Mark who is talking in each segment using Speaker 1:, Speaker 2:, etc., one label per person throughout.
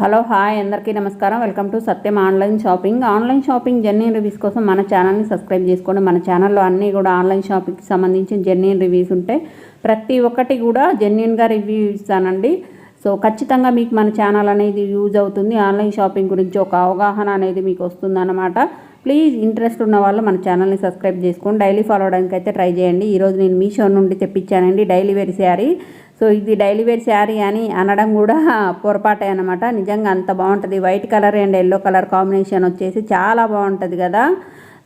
Speaker 1: Hello hi అందరికీ నమస్కారం. Welcome to Satyam online shopping. Online shopping journey reviews కోసం మన ఛానల్ని సబ్స్క్రైబ్ చేసుకోండి. మన ఛానల్లో అన్నీ కూడా ఆన్లైన్ షాపింగ్కి సంబంధించిన జర్నీ రివ్యూస్ ఉంటాయి ప్రతి ఒక్కటి కూడా జెన్యున్గా రివ్యూ ఇస్తానండి. సో ఖచ్చితంగా మీకు మన ఛానల్ అనేది యూజ్ అవుతుంది. ఆన్లైన్ షాపింగ్ గురించి ఒక అవగాహన అనేది మీకు వస్తుందన్నమాట. ప్లీజ్ ఇంట్రెస్ట్ ఉన్న వాళ్ళు మన ఛానల్ని సబ్స్క్రైబ్ చేసుకోండి డైలీ ఫాలో అవడానికి అయితే ట్రై చేయండి. ఈరోజు నేను మీషో నుండి తెప్పించానండి డైలీ వేర్ శారీ. సో ఇది డైలీ వేర్ శారీ అని అనడం కూడా పొరపాటే అనమాట నిజంగా అంత బాగుంటుంది. White colour and yellow colour combination వచ్చేసి చాలా బాగుంటుంది కదా.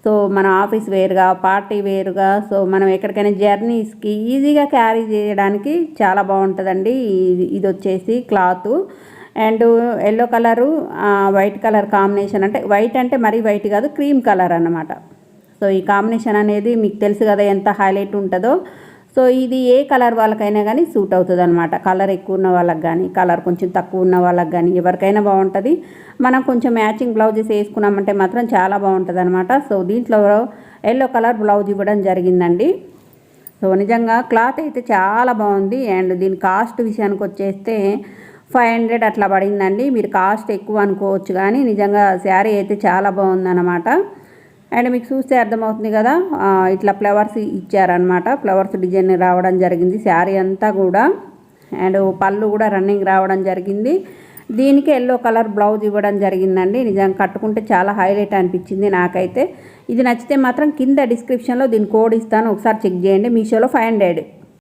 Speaker 1: సో మన ఆఫీస్ వేరుగా పార్టీ వేరుగా సో మనం ఎక్కడికైనా జర్నీస్కి ఈజీగా క్యారీ చేయడానికి చాలా బాగుంటుందండి. ఇది వచ్చేసి cloth. And yellow colour white colour combination అంటే వైట్ అంటే మరీ వైట్ కాదు క్రీమ్ కలర్ అనమాట సో ఈ కాంబినేషన్ అనేది మీకు తెలుసు కదా ఎంత హైలైట్ ఉంటుందో. సో ఇది ఏ కలర్ వాళ్ళకైనా కానీ సూట్ అవుతుంది అనమాట కలర్ ఎక్కువ ఉన్న వాళ్ళకి కానీ కలర్ కొంచెం తక్కువ ఉన్న వాళ్ళకి కానీ ఎవరికైనా బాగుంటుంది. మనం కొంచెం మ్యాచింగ్ బ్లౌజెస్ వేసుకున్నామంటే మాత్రం చాలా బాగుంటుంది అనమాట సో దీంట్లో ఎల్లో కలర్ బ్లౌజ్ ఇవ్వడం జరిగిందండి. సో నిజంగా క్లాత్ అయితే చాలా బాగుంది. అండ్ దీని కాస్ట్ విషయానికి వచ్చేస్తే ఫైవ్ హండ్రెడ్ అట్లా పడిందండి. మీరు కాస్ట్ ఎక్కువ అనుకోవచ్చు కానీ నిజంగా శారీ అయితే చాలా బాగుందన్నమాట. అండ్ మీకు చూస్తే అర్థమవుతుంది కదా ఇట్లా ఫ్లవర్స్ ఇచ్చారనమాట ఫ్లవర్స్ డిజైన్ రావడం జరిగింది శారీ అంతా కూడా. అండ్ పళ్ళు కూడా రన్నింగ్ రావడం జరిగింది. దీనికి ఎల్లో కలర్ బ్లౌజ్ ఇవ్వడం జరిగిందండి. నిజంగా కట్టుకుంటే చాలా హైలైట్ అనిపించింది నాకైతే. ఇది నచ్చితే మాత్రం కింద డిస్క్రిప్షన్లో దీని కోడ్ ఇస్తాను. ఒకసారి చెక్ చేయండి. మీషోలో ఫైవ్ హండ్రెడ్.